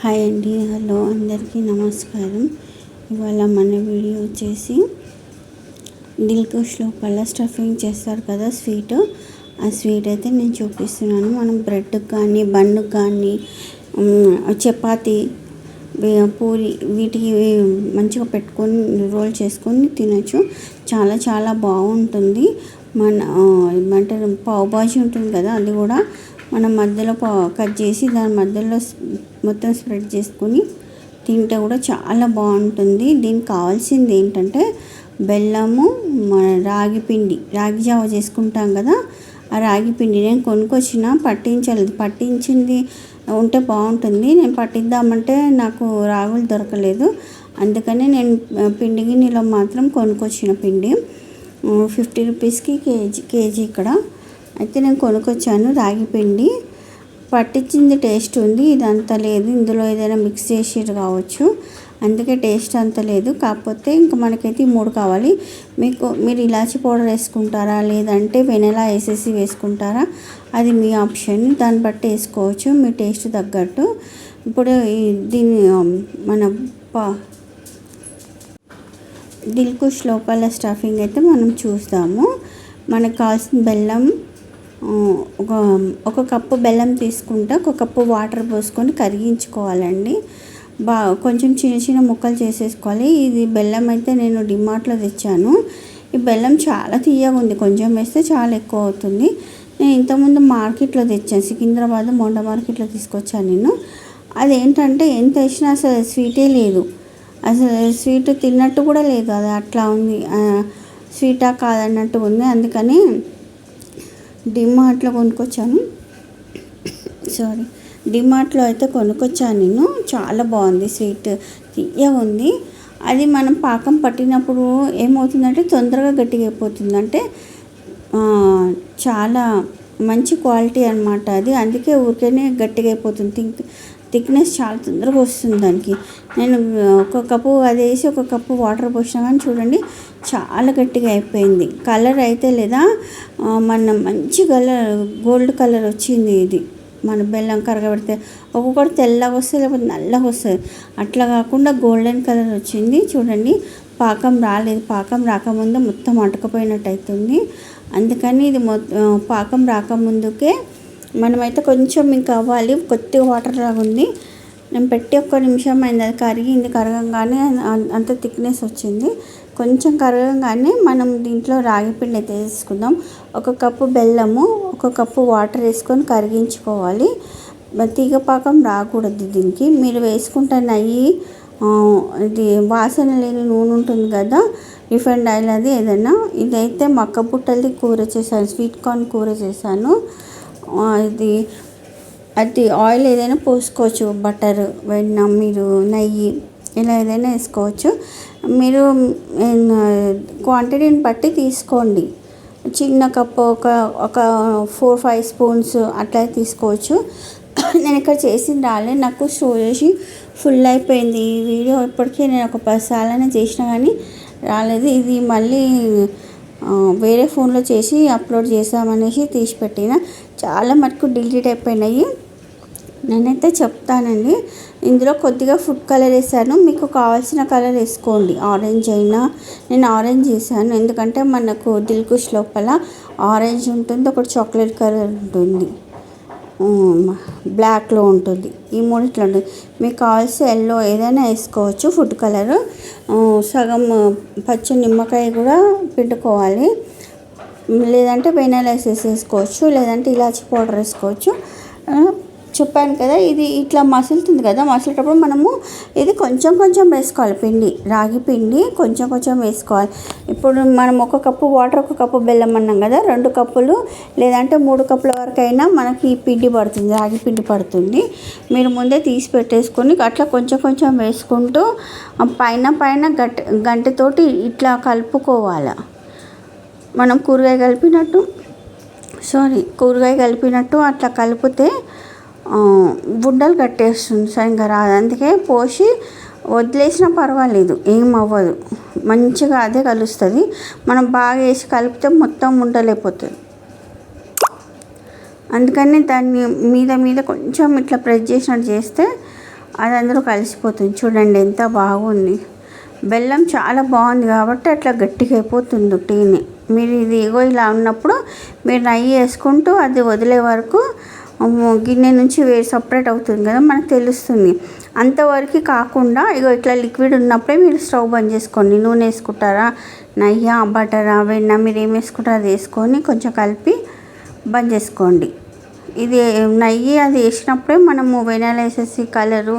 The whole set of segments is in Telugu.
హాయ్ అండి హలో అందరికీ నమస్కారం. ఇవాళ మన వీడియో వచ్చేసి దిల్కుష్ లోపల స్టఫింగ్ చేస్తారు కదా స్వీట్. ఆ స్వీట్ అయితే నేను చూపిస్తున్నాను. మనం బ్రెడ్కి కానీ బన్నుకి కానీ చపాతి పూరి వీటికి మంచిగా పెట్టుకొని రోల్ చేసుకొని తినొచ్చు. చాలా చాలా బాగుంటుంది. మన ఏమంటారు పావుబాజీ ఉంటుంది కదా అది కూడా మనం మధ్యలో కట్ చేసి దాని మధ్యలో మొత్తం స్ప్రెడ్ చేసుకొని తింటే కూడా చాలా బాగుంటుంది. దీనికి కావాల్సింది ఏంటంటే బెల్లము మన రాగి పిండి రాగి జావ చేసుకుంటాం కదా ఆ రాగి పిండి నేను కొనుక్కొచ్చిన పట్టించలేదు. పట్టించింది ఉంటే బాగుంటుంది. నేను పట్టిద్దామంటే నాకు రాగులు దొరకలేదు. అందుకనే నేను పిండి గిన్నెలో మాత్రం కొనుక్కొచ్చిన పిండి. ఫిఫ్టీ రూపీస్కి కేజీ కేజీ ఇక్కడ. అయితే నేను కొనుక్కొచ్చాను రాగి పిండి. పట్టించింది టేస్ట్ ఉంది ఇది అంత లేదు. ఇందులో ఏదైనా మిక్స్ చేసి కావచ్చు. అందుకే టేస్ట్ అంత లేదు. కాకపోతే ఇంకా మనకైతే ఈ మూడు కావాలి. మీకు మీరు ఇలాచి పౌడర్ వేసుకుంటారా? లేదంటే వెనలా వేసేసి వేసుకుంటారా? అది మీ ఆప్షన్. దాన్ని బట్టి వేసుకోవచ్చు. మీ టేస్ట్ తగ్గట్టు. ఇప్పుడు దీన్ని మన పా దిల్కుష్ లోపల స్టఫింగ్ అయితే మనం చూస్తాము. మనకు కావాల్సిన బెల్లం ఒక ఒక కప్పు బెల్లం తీసుకుంటే ఒక కప్పు వాటర్ పోసుకొని కరిగించుకోవాలండి. బా కొంచెం చిన్న చిన్న ముక్కలు చేసేసుకోవాలి. ఇది బెల్లం అయితే నేను డిమార్ట్లో తెచ్చాను. ఈ బెల్లం చాలా తీయగా ఉంది. కొంచెం వేస్తే చాలా ఎక్కువ అవుతుంది. నేను ఇంతకుముందు మార్కెట్లో తెచ్చాను. సికింద్రాబాద్ మొండ మార్కెట్లో తీసుకొచ్చాను నేను. అదేంటంటే ఎంత వేసినా అసలు స్వీటే లేదు. అసలు స్వీట్ తిన్నట్టు కూడా లేదు. అది అట్లా ఉంది. ఆ, స్వీటా కాదన్నట్టు ఉంది. అందుకని డిమార్ట్లో కొనుక్కొచ్చాను. సారీ డిమార్ట్లో అయితే కొనుక్కొచ్చాను నేను. చాలా బాగుంది స్వీట్ తీయగా ఉంది. అది మనం పాకం పట్టినప్పుడు ఏమవుతుందంటే తొందరగా గట్టిగా అయిపోతుంది. అంటే చాలా మంచి క్వాలిటీ అనమాట అది. అందుకే ఊరికేనే గట్టిగా అయిపోతుంది. థింక్ థిక్నెస్ చాలా తొందరగా వస్తుంది దానికి. నేను ఒక కప్పు అది వేసి ఒక కప్పు వాటర్ పోసినా కానీ చూడండి చాలా గట్టిగా అయిపోయింది. కలర్ అయితే లేదా మన మంచి కలర్ గోల్డ్ కలర్ వచ్చింది ఇది. మన బెల్లం కరగబెడితే ఒక్కొక్కటి తెల్లగా వస్తుంది లేకపోతే నల్లగా వస్తుంది. అట్లా కాకుండా గోల్డెన్ కలర్ వచ్చింది. చూడండి పాకం రాలేదు. పాకం రాకముందు మొత్తం అటుకపోయినట్టు అవుతుంది. అందుకని ఇది మొ పాకం రాకముందుకే మనమైతే కొంచెం ఇంకా అవ్వాలి. కొద్దిగా వాటర్ లాగా ఉంది నేను పెట్టి ఒక్క నిమిషం అయింది. అది కరిగింది కరగంగానే అంత థిక్నెస్ వచ్చింది. కొంచెం కరగంగానే మనం దీంట్లో రాగి పిండి అయితే వేసుకుందాం. ఒక కప్పు బెల్లము ఒక కప్పు వాటర్ వేసుకొని కరిగించుకోవాలి. తీగ పాకం రాకూడదు దీనికి. మీరు వేసుకుంటే నెయ్యి ఇది వాసన లేని నూనె ఉంటుంది కదా రిఫైండ్ ఆయిల్ అది ఏదైనా. ఇదైతే మక్క పుట్టలది కూర చేశాను. స్వీట్ కార్న్ కూర చేశాను. ఇది అది ఆయిల్ ఏదైనా పోసుకోవచ్చు బటర్ వెన్న మీరు నెయ్యి ఇలా ఏదైనా వేసుకోవచ్చు. మీరు క్వాంటిటీని బట్టి తీసుకోండి. చిన్న కప్పు ఒక ఒక ఫోర్ ఫైవ్ స్పూన్స్ అట్లా తీసుకోవచ్చు. నేను ఇక్కడ చేసింది రాలే నాకు షో చేసి ఫుల్ అయిపోయింది. ఈ వీడియో ఇప్పటికీ నేను ఒక పది సార్లు చేసినా కానీ రాలేదు. ఇది మళ్ళీ వేరే ఫోన్లో చేసి అప్లోడ్ చేసామనేసి తీసి పెట్టిన చాలా మటుకు డిలీట్ అయిపోయినాయి. నేనైతే చెప్తానండి. ఇందులో కొద్దిగా ఫుడ్ కలర్ వేసాను మీకు కావాల్సిన కలర్ వేసుకోండి. ఆరెంజ్ అయినా నేను ఆరెంజ్ వేసాను ఎందుకంటే మనకు దిల్కుష్ లోపల ఆరెంజ్ ఉంటుంది ఒకటి చాక్లెట్ కలర్ ఉంటుంది. బ్లాక్లో ఉంటుంది. ఈ మూడిట్లో ఉంటుంది. మీకు కావాల్సి ఎల్లో ఏదైనా వేసుకోవచ్చు ఫుడ్ కలర్. సగం పచ్చి నిమ్మకాయ కూడా పిండుకోవాలి. లేదంటే వెనల్ ఎసెన్స్ వేసుకోవచ్చు లేదంటే ఇలాచి పౌడర్ వేసుకోవచ్చు. చెప్పాను కదా ఇది ఇట్లా మసులుతుంది కదా మసిలేటప్పుడు మనము ఇది కొంచెం కొంచెం వేసుకోవాలి. పిండి రాగి పిండి కొంచెం కొంచెం వేసుకోవాలి. ఇప్పుడు మనం ఒక కప్పు వాటర్ ఒక కప్పు బెల్లం అన్నాం కదా రెండు కప్పులు లేదంటే మూడు కప్పుల వరకు అయినా మనకి ఈ పిండి పడుతుంది రాగి పిండి పడుతుంది. మీరు ముందే తీసి పెట్టేసుకొని అట్లా కొంచెం కొంచెం వేసుకుంటూ పైన పైన గట్ గంటతోటి ఇట్లా కలుపుకోవాలి. మనం కూరగాయ కలిపినట్టు సారీ కూరగాయ కలిపినట్టు అట్లా కలిపితే గుడ్డలు కట్టేస్తుంది సరిగ్గా రాదు. అందుకే పోసి వదిలేసినా పర్వాలేదు ఏం అవ్వదు మంచిగా అదే కలుస్తుంది. మనం బాగా వేసి కలిపితే మొత్తం ఉండలేకపోతుంది అందుకని దాన్ని మీద మీద కొంచెం ఇట్లా ప్రెస్ చేసినట్టు చేస్తే అది అందరూ కలిసిపోతుంది. చూడండి ఎంత బాగుంది. బెల్లం చాలా బాగుంది కాబట్టి అట్లా గట్టిగా అయిపోతుంది టీని మీరు ఇది ఇగో ఇలా ఉన్నప్పుడు మీరు నెయ్యి వేసుకుంటూ అది వదిలే వరకు గిన్నె నుంచి వేడి సపరేట్ అవుతుంది కదా మనకు తెలుస్తుంది. అంతవరకు కాకుండా ఇగో ఇట్లా లిక్విడ్ ఉన్నప్పుడే మీరు స్టవ్ బంద్ చేసుకోండి. నూనె వేసుకుంటారా? నెయ్యి బటరా వెన్న మీరు ఏం వేసుకుంటారో అది వేసుకొని కొంచెం కలిపి బంద్ చేసుకోండి. ఇది నెయ్యి అది వేసినప్పుడే మనము వెనల్ వేసేసి కలరు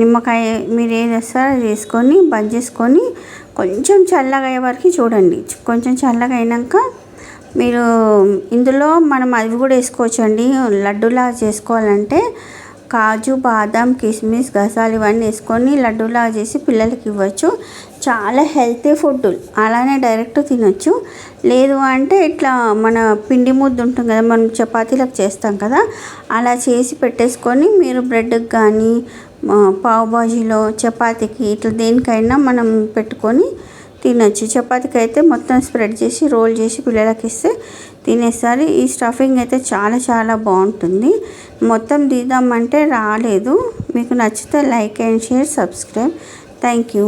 నిమ్మకాయ మీరు ఏది చేస్తారో అది వేసుకొని బంద్ చేసుకొని కొంచెం చల్లగా అయ్యే వరకు చూడండి. కొంచెం చల్లగా అయినాక మీరు ఇందులో మనం అవి కూడా వేసుకోవచ్చండి. లడ్డూలా చేసుకోవాలంటే కాజు బాదం కిస్మిస్ గసాలు ఇవన్నీ వేసుకొని లడ్డూలా చేసి పిల్లలకి ఇవ్వచ్చు. చాలా హెల్తీ ఫుడ్. అలానే డైరెక్ట్ తినొచ్చు. లేదు అంటే ఇట్లా మన పిండి ముద్ద ఉంటుంది కదా మనం చపాతీలకు చేస్తాం కదా అలా చేసి పెట్టేసుకొని మీరు బ్రెడ్కి కానీ పావు బాజీలో చపాతీకి ఇట్లా దేనికైనా మనం పెట్టుకొని తినొచ్చు. చపాతీకి అయితే మొత్తం స్ప్రెడ్ చేసి రోల్ చేసి పిల్లలకి ఇస్తే తినేస్తారు ఈ స్టఫింగ్ అయితే చాలా చాలా బాగుంటుంది. మొత్తం తీద్దామంటే రాలేదు. మీకు నచ్చితే like and share subscribe. Thank you.